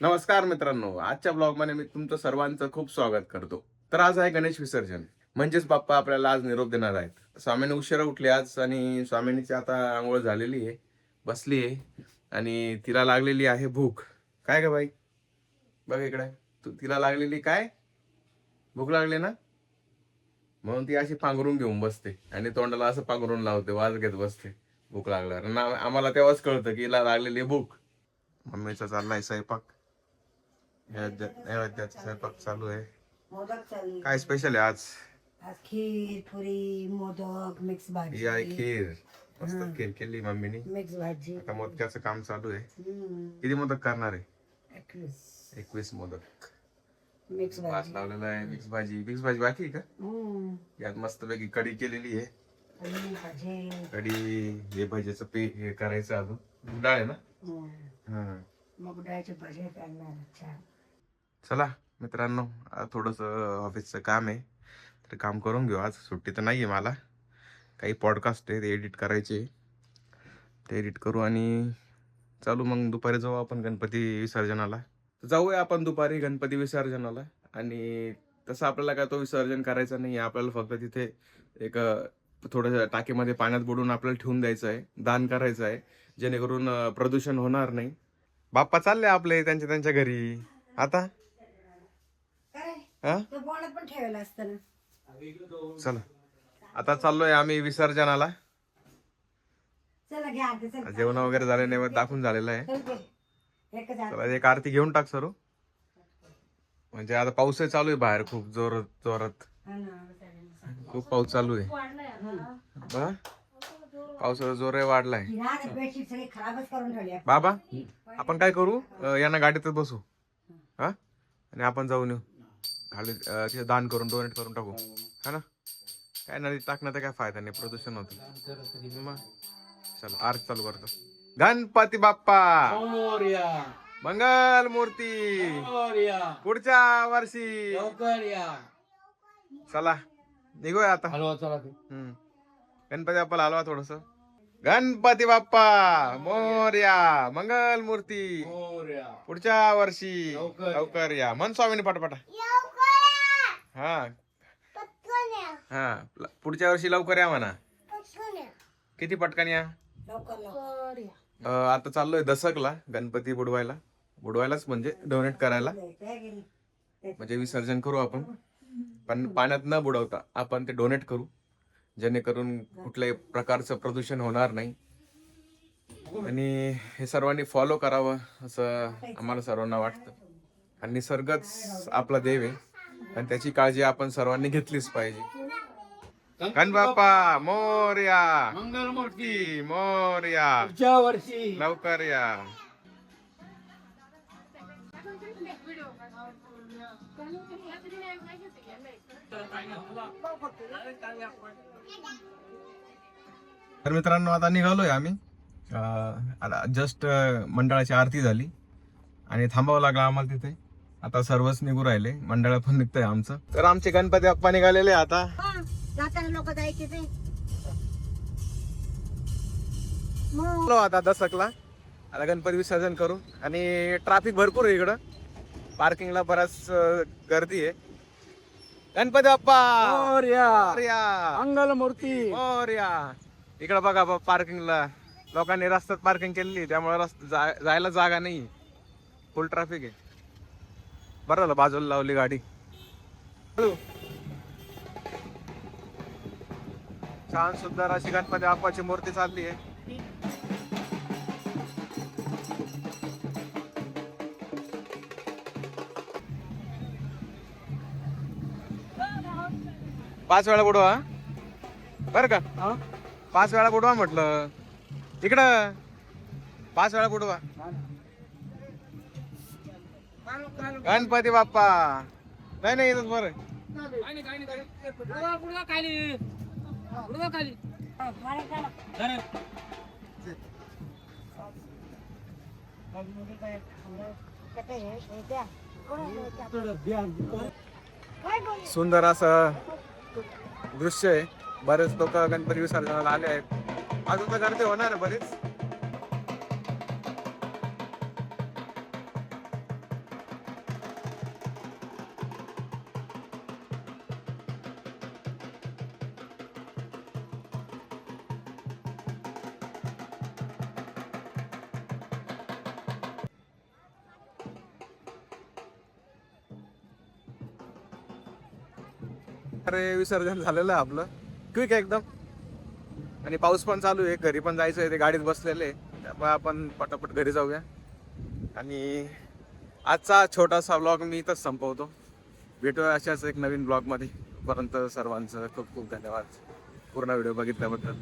नमस्कार मित्रांनो आजच्या ब्लॉगमध्ये मी तुमचं सर्वांचं खूप स्वागत करतो. तर आज आहे गणेश विसर्जन. म्हणजेच बाप्पा आपल्याला आज निरोप देणार आहेत. स्वामीने उशिरा उठले आज आणि स्वामिनीची आता आंघोळ झालेली आहे बसली आहे आणि तिला लागलेली आहे भूक. काय का बाई? बघ इकडे. तू तिला लागलेली काय? भूक लागली ना? म्हणून ती अशी पांघरून घेऊन बसते आणि तोंडाला असं पांघरून लावते वाज घेत बसते. भूक लागल्यावर. ना आम्हाला तेव्हाच कळतं की हिला लागलेली आहे भूक. मम्मीचा चाललाय स्वयंपाक. नैवेद्याचा स्वयंपाक चालू आहे. काय स्पेशल आहे आज? आज खीर पुरी मोदक मिक्स ही भाजी खीर. मस्त खीर केली मम्मीनी. मिक्स भाजी. आता मोदकाचं काम चालू आहे. किती मोदक करणार आहे? एकवीस. मोदक. मिक्स भात भाजी. लावलेला आहे मिक्स भाजी. मिक्स भाजी बाकी आहे का? यात मस्त पैकी कढी केलेली आहे. कढी हे भाजीचं पे हे करायचं अजून. डाळ आहे ना? हम्म, हा. मग डाळीचे भजे करणार छान. चला मित्रांनो थोडंसं ऑफिसचं काम आहे. तर काम करून घेऊ आज. सुट्टी तर नाही आहे मला. काही पॉडकास्ट आहे ते एडिट करायचे. ते एडिट करू आणि चालू मग दुपारी जाऊ आपण गणपती विसर्जनाला. जाऊया आपण दुपारी गणपती विसर्जनाला. आणि तसं आपल्याला काय तो विसर्जन करायचा नाही आहे आपल्याला फक्त तिथे एक थोडंसं टाकीमध्ये पाण्यात बुडून आपल्याला ठेवून द्यायचं आहे. दान करायचं आहे. जेणेकरून प्रदूषण होणार नाही. बाप्पा चालले आपले त्यांच्या त्यांच्या घरी. आता? हा? तो पण ठेवायला चला. आता चाललोय आम्ही विसर्जनाला. चला घ्या आरती चल. जेवण वगैरे झाले नाही दाखवून झालेलं आहे. चल घे. एकच आरती. चला एक आरती घेऊन टाक सरू. म्हणजे आता पाऊसही चालू आहे बाहेर खूप जोरात जोरात. हा ना. खूप पाऊस चालू आहे. बा पावसाचा जोर वाढलाय. ही ना ते बेडशीट सगळी खराबच करून ठेवली आहे. बाबा आपण काय करू? अं, यांना गाडीतच बसू. हा? आणि आपण जाऊन येऊ. खाली अं, तिथे दान करून डोनेट करून टाकू. हा ना? काय नदी टाकण्याचा काय फायदा नाही प्रदूषण होतं. मग चलो आरती चालू करतो. गणपती बाप्पा! मोर्या मंगल मूर्ती! मोर्या पुढच्या वर्षी! लवकर या चला निघूया आता. हलवा चला ते. हम्म. गणपती बाप्पाला हलवा थोडस. गणपती बाप्पा मोर्या मंगल मूर्ती मोर्या. पुढच्या वर्षी लवकर. या. मन स्वामीने पटापटा. हा. हा. पुढच्या वर्षी लवकर या म्हणा. किती पटकन या? लवकर लवकर. अं, आता चाललोय दसकला गणपती बुडवायला. बुडवायलाच म्हणजे डोनेट करायला? म्हणजे विसर्जन करू आपण. पण पाण्यात न बुडवता आपण ते डोनेट करू. जेणेकरून कुठल्याही प्रकारचं प्रदूषण होणार नाही. आणि हे सर्वांनी फॉलो करावं असं आम्हाला सर्वांना वाटतं. आणि निसर्गच आपला देव आहे. आणि त्याची काळजी आपण सर्वांनी घेतलीच पाहिजे. गणबाप्पा मोर्या मंगल मूर्ती मोर्या लवकर या. तर मित्रांनो आता निघालोय आम्ही. जस्ट मंडळाची आरती झाली. आणि थांबावं लागलं आम्हाला तिथे. आता सर्वच निघू राहिले. मंडळ पण निघतंय आमचं. तर आमचे गणपती बाप्पा निघालेले आता. हा, लोक जायचे आता दसकला. आता गणपती विसर्जन करू. आणि ट्रॅफिक भरपूर आहे इकडं. पार्किंगला बराच गर्दी आहे. गणपती बाप्पा मोर्या! मोरया! मंगल मूर्ती मोरया! इकडं बघा पार्किंगला लोकांनी रस्त्यात पार्किंग केलेली त्यामुळे रस्ता जायला जागा नाही फुल ट्रॅफिक आहे. बरं झालं बाजूला लावली गाडी. हॅलो. छान सुंदर अशी गणपती बाप्पाची मूर्ती चालली आहे. पाच वेळा बुडवा बर का? पाच वेळा बुडवा म्हटलं. इकडं. पाच वेळा बुडवा. गणपती बाप्पा. नाही नाही इथंच बरं सुंदर असं. दृश्य आहे. बरेच लोक गणपती विसर्जनाला आले आहेत. अजून तर गर्दी होणार आहे अरे विसर्जन झालेलं आहे आपलं. क्विक एकदम. आणि पाऊस पण चालू आहे. घरी पण जायचं आहे. ते गाडीत बसलेले त्यामुळे आपण पटापट घरी जाऊया. आणि आजचा छोटासा ब्लॉग मी इथंच संपवतो. भेटूया अशाच एक नवीन ब्लॉगमध्ये पर्यंत सर्वांचं खूप खूप धन्यवाद. पूर्ण व्हिडिओ बघितल्याबद्दल.